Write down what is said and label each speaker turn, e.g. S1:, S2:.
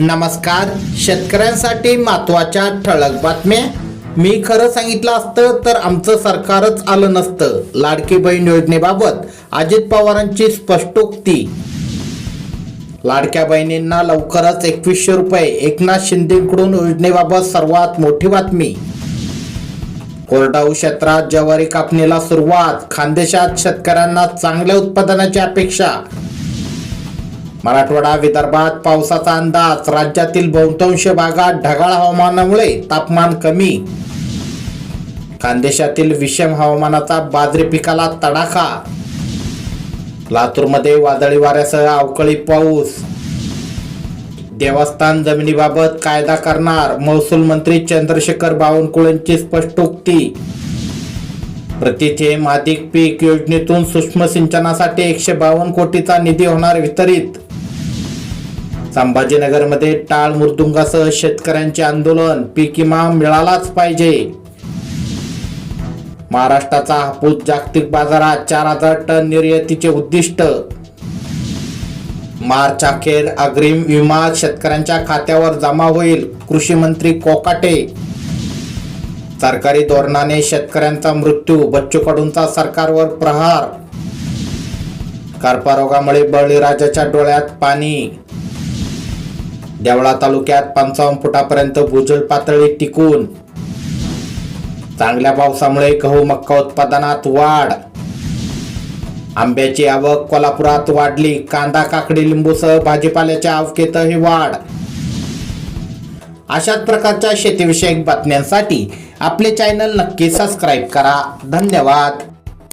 S1: नमस्कार. शेतकऱ्यांसाठी महत्त्वाच्या ठळक बातम्या. मी खरं सांगितलं असतं तर आमचं सरकारच आलं नसतं. लाडकी बहीण योजनेबाबत अजित पवारांची स्पष्टोक्ती लाडक्या बहिणींना लवकरच एकवीसशे रुपये. एकनाथ शिंदेकडून योजनेबाबत सर्वात मोठी बातमी. कोरडाऊ क्षेत्रात ज्वारी कापणीला सुरुवात. खानदेशात शेतकऱ्यांना चांगल्या उत्पादनाची अपेक्षा. मराठवाडा विदर्भात पावसाचा अंदाज राज्यातील बहुतांश भागात ढगाळ हवामानामुळे तापमान कमी. खानदेशातील विषम हवामानाचा बाजरी पिकाला तडाखा. लातूरमध्ये वादळी वाऱ्यासह अवकाळी पाऊस. देवस्थान जमिनीबाबत कायदा करणार महसूल मंत्री चंद्रशेखर बावनकुळेंची स्पष्टोक्ती प्रतिथेम अधिक पीक योजनेतून सूक्ष्म सिंचनासाठी एकशे बावन्न कोटीचा निधी होणार वितरित. संभाजीनगरमध्ये टाळ मृदुंगासह शेतकऱ्यांचे आंदोलन पीक विमा मिळालाच पाहिजे. महाराष्ट्राचा हापूस जागतिक बाजारात चार हजार टन निर्यातीचे उद्दिष्ट. मार्च अखेर अग्रिम विमा शेतकऱ्यांच्या खात्यावर जमा होईल कृषी मंत्री कोकाटे. सरकारी धोरणाने शेतकऱ्यांचा मृत्यू बच्चू कडूंचा सरकारवर प्रहार कर्परोगामुळे बळीराजाच्या डोळ्यात पाणी. देवळा तालुक्यात पंचावन्न फुटापर्यंत भूजल पातळी टिकून. चांगल्या पावसामुळे गहू मक्का उत्पादनात वाढ. आंब्याची आवक कोल्हापुरात वाढली. कांदा काकडी लिंबूसह भाजीपाल्याच्या आवकेतही वाढ. अशाच प्रकारच्या शेतीविषयक बातम्यांसाठी आपले चॅनल नक्की सबस्क्राईब करा. धन्यवाद.